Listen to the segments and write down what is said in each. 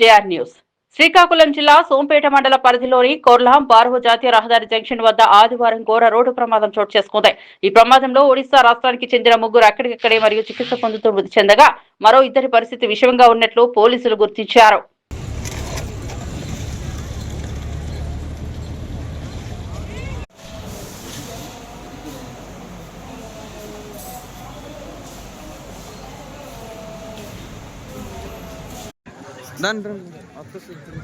JR news. Srikakulam జిల్లా సోంపేట మండల పరిధిలోని కోర్లాం బార్హు జాతీయ రహదారి జంక్షన్ వద్ద ఆదివారం ఘోర రోడ్డు ప్రమాదం చోటు చేసుకుంది. ఈ ప్రమాదంలో ఒడిశా రాష్ట్రానికి చెందిన ముగ్గురు అక్కడికక్కడే మరియు చికిత్స పొందుతూ మృతి చెందగా మరో ఇద్దరి పరిస్థితి విషమంగా ఉన్నట్లు పోలీసులు గుర్తించారు. Done, done. After surgery.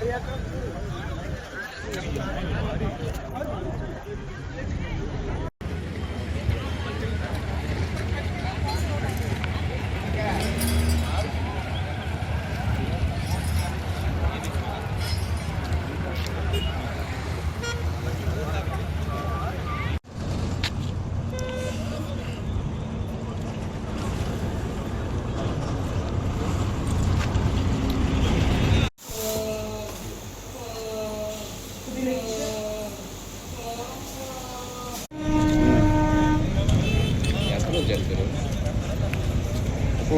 Thank you.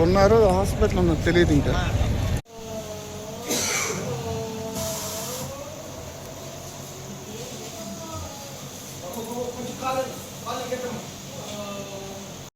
ఉన్నారు హాస్పిటల్ ఉన్నారు తెలియదు ఇంకా. కాలు కాలు ఎక్కడం